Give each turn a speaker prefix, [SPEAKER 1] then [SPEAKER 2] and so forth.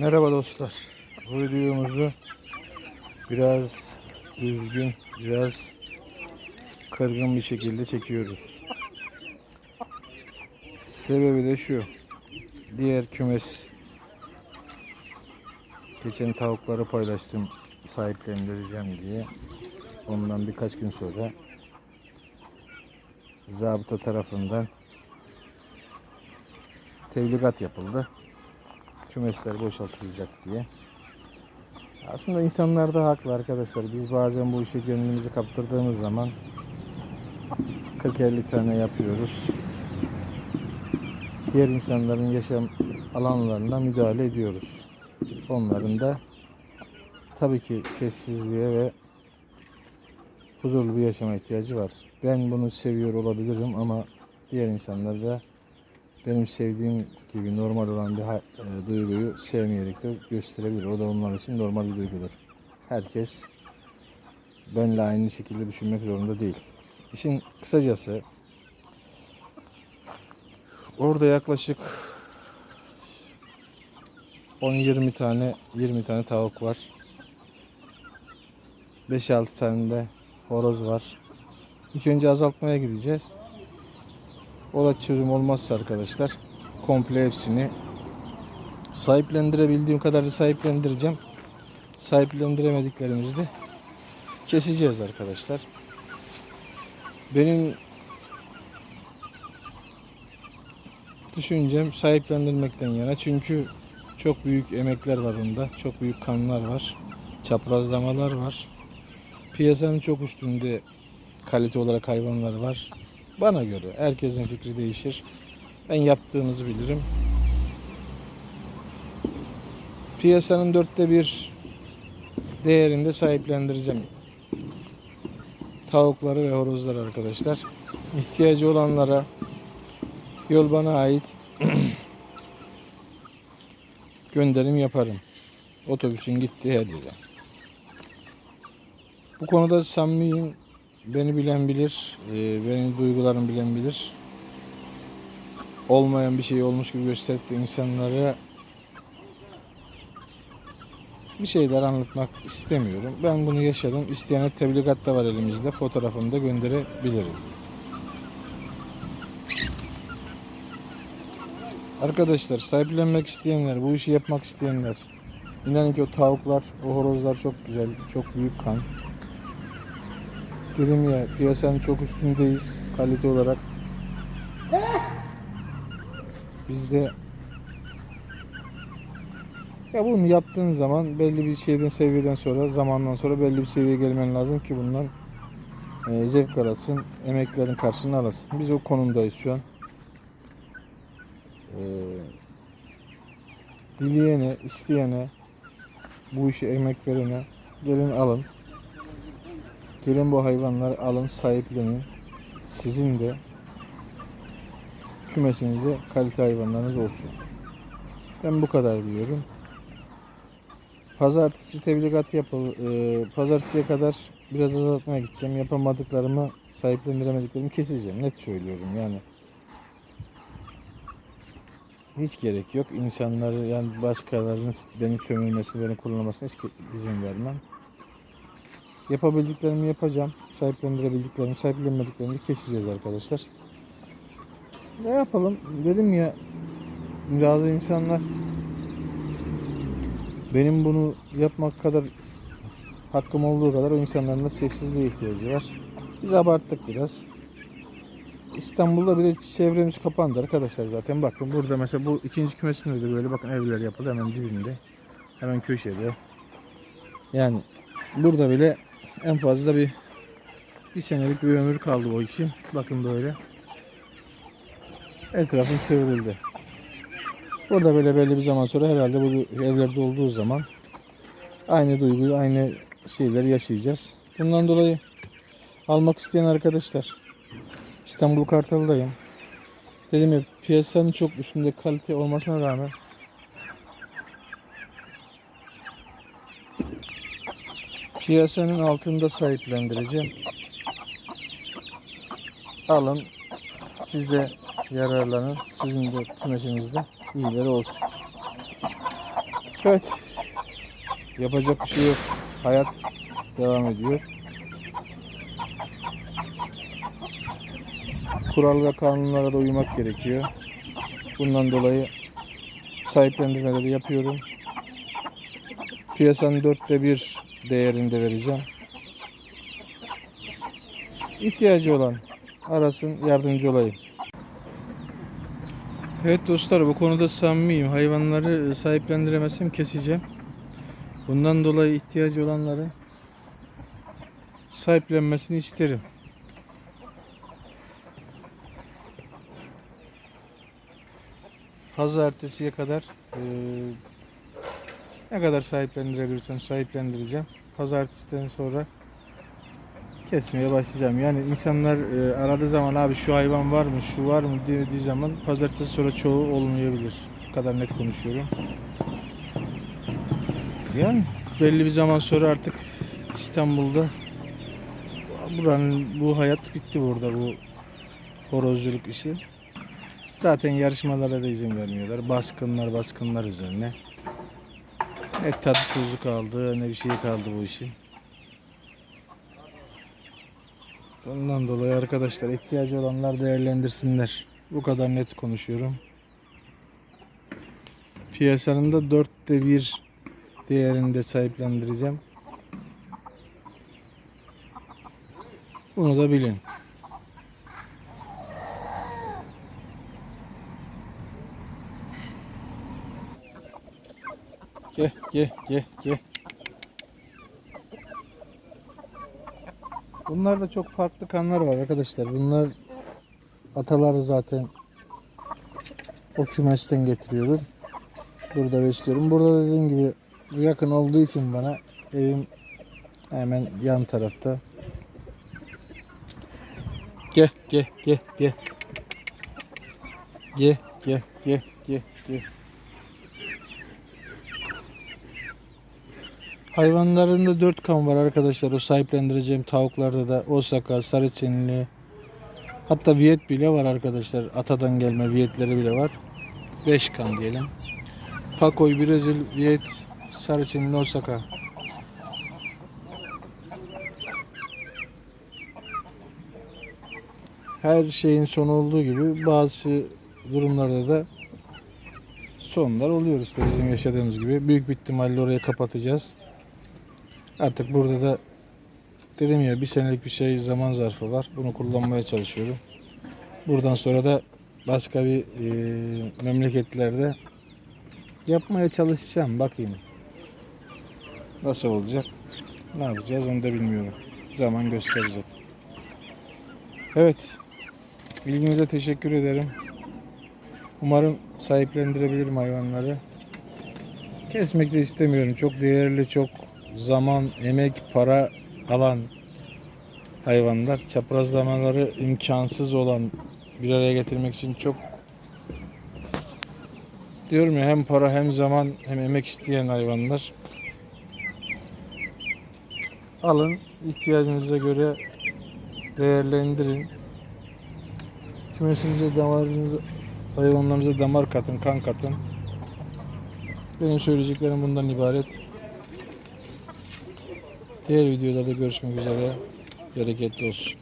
[SPEAKER 1] Merhaba dostlar. Bu videomuzu biraz düzgün, biraz kırgın bir şekilde çekiyoruz. Sebebi de şu. Diğer kümes geçen tavukları paylaştım sahiplendireceğim diye. Ondan birkaç gün sonra zabıta tarafından tebligat yapıldı kümesler boşaltılacak diye. Aslında insanlar da haklı arkadaşlar. Biz bazen bu işe kendimizi kaptırdığımız zaman 40-50 tane yapıyoruz. Diğer insanların yaşam alanlarına müdahale ediyoruz. Onların da tabii ki sessizliğe ve huzurlu bir yaşama ihtiyacı var. Ben bunu seviyor olabilirim ama diğer insanlar da benim sevdiğim gibi normal olan bir e, duyguyu sevmeyerek de gösterebilir. O da onlar için normal bir duygudur. Herkes benle aynı şekilde düşünmek zorunda değil. İşin kısacası orada yaklaşık 10-20 tane 20 tane tavuk var. 5-6 tane de horoz var. İlk önce azaltmaya gideceğiz. O da çözüm olmazsa arkadaşlar komple hepsini sahiplendirebildiğim kadarıyla sahiplendireceğim. Sahiplendiremediklerimizi de keseceğiz arkadaşlar. Benim düşüncem sahiplendirmekten yana çünkü çok büyük emekler var bunda. Çok büyük kanlar var. Çaprazlamalar var. Piyasanın çok üstünde kalite olarak hayvanlar var. Bana göre herkesin fikri değişir. Ben yaptığınızı bilirim. Piyasanın dörtte bir değerinde sahiplendireceğim. Tavukları ve horozları arkadaşlar. İhtiyacı olanlara yol bana ait gönderim yaparım. Otobüsün gittiği her yere. Bu konuda samimiyim. Beni bilen bilir, e, benim duygularımı bilen bilir. Olmayan bir şey olmuş gibi gösterip de insanlara bir şeyler anlatmak istemiyorum. Ben bunu yaşadım. İsteyene tebligat da var elimizde. Fotoğrafını da gönderebilirim. Arkadaşlar sahiplenmek isteyenler, bu işi yapmak isteyenler İnanın ki o tavuklar, o horozlar çok güzel, çok büyük kan. Dedim ya piyasanın çok üstündeyiz kalite olarak. Bizde ya bunu yaptığın zaman belli bir şeyden seviyeden sonra zamandan sonra belli bir seviyeye gelmen lazım ki bundan e, zevk alasın, emeklerin karşılığını alasın. Biz o konumdayız şu an. E, dileyene, isteyene, bu işe emek verene gelin alın. Gelin bu hayvanları alın, sahiplenin. Sizin de kümesinizde kalite hayvanlarınız olsun. Ben bu kadar diyorum. Pazartesi tebligat yapıl, e, pazartesiye kadar biraz azaltmaya gideceğim. Yapamadıklarımı, sahiplendiremediklerimi keseceğim. Net söylüyorum yani. Hiç gerek yok. İnsanları yani başkalarının beni sömürmesini, beni kullanmasına hiç izin vermem. Yapabildiklerimi yapacağım. Sahiplendirebildiklerimi, sahiplenmediklerimi keseceğiz arkadaşlar. Ne yapalım? Dedim ya bazı insanlar benim bunu yapmak kadar hakkım olduğu kadar o insanların da sessizliğe ihtiyacı var. Biz abarttık biraz. İstanbul'da bir de çevremiz kapandı arkadaşlar zaten. Bakın burada mesela bu ikinci kümesinde de böyle bakın evler yapıldı hemen dibinde. Hemen köşede. Yani burada bile en fazla bir bir senelik bir ömür kaldı o için. Bakın böyle. Etrafın çevrildi. Burada böyle belli bir zaman sonra herhalde bu evlerde olduğu zaman aynı duyguyu, aynı şeyleri yaşayacağız. Bundan dolayı almak isteyen arkadaşlar İstanbul Kartal'dayım. Dedim ya piyasanın çok üstünde kalite olmasına rağmen piyasanın altında sahiplendireceğim. Alın. Siz de yararlanın. Sizin de kümesinizde iyileri olsun. Evet. Yapacak bir şey yok. Hayat devam ediyor. Kural ve kanunlara da uymak gerekiyor. Bundan dolayı sahiplendirmeleri yapıyorum. Piyasanın dörtte bir değerinde vereceğim. İhtiyacı olan arasın yardımcı olayım. Evet dostlar bu konuda samimiyim. Hayvanları sahiplendiremezsem keseceğim. Bundan dolayı ihtiyacı olanları sahiplenmesini isterim. Pazartesiye kadar eee, ne kadar sahiplendirebilirsem sahiplendireceğim. Pazartesiden sonra kesmeye başlayacağım. Yani insanlar eee, aradığı zaman abi şu hayvan var mı, şu var mı dediği zaman pazartesi sonra çoğu olmayabilir. Bu kadar net konuşuyorum. Yani belli bir zaman sonra artık İstanbul'da buranın bu hayat bitti burada bu horozculuk işi. Zaten yarışmalara da izin vermiyorlar. Baskınlar baskınlar üzerine. Ne tadı tuzu kaldı ne bir şey kaldı bu işin. Ondan dolayı arkadaşlar ihtiyacı olanlar değerlendirsinler. Bu kadar net konuşuyorum. Piyasanın da dörtte bir değerinde sahiplendireceğim. Bunu da bilin. Gel gel gel gel. Bunlarda çok farklı kanlar var arkadaşlar. Bunlar ataları zaten o kümesten getiriyorum. Burada besliyorum. Burada dediğim gibi yakın olduğu için bana evim hemen yan tarafta. Gel gel gel gel. Gel gel gel gel gel. Hayvanlarında dört kan var arkadaşlar. O sahiplendireceğim tavuklarda da Osaka, Sarıçinli hatta Viyet bile var arkadaşlar. Atadan gelme Viyetleri bile var. Beş kan diyelim. Pakoy, Brezil, Viyet, Sarıçinli, Osaka. Her şeyin sonu olduğu gibi bazı durumlarda da sonlar oluyor işte bizim yaşadığımız gibi. Büyük bir ihtimalle orayı kapatacağız. Artık burada da dedim ya bir senelik bir şey zaman zarfı var. Bunu kullanmaya çalışıyorum. Buradan sonra da başka bir e, memleketlerde yapmaya çalışacağım. Bakayım. Nasıl olacak? Ne yapacağız onu da bilmiyorum. Zaman gösterecek. Evet. Bilginize teşekkür ederim. Umarım sahiplendirebilirim hayvanları. Kesmek de istemiyorum. Çok değerli, çok zaman, emek, para alan hayvanlar. Çaprazlamaları imkansız olan bir araya getirmek için çok diyorum ya hem para hem zaman hem emek isteyen hayvanlar. Alın ihtiyacınıza göre değerlendirin. Kümesinize damarınıza hayvanlarınıza damar katın, kan katın. Benim söyleyeceklerim bundan ibaret. Diğer videolarda görüşmek üzere. Bereketli olsun.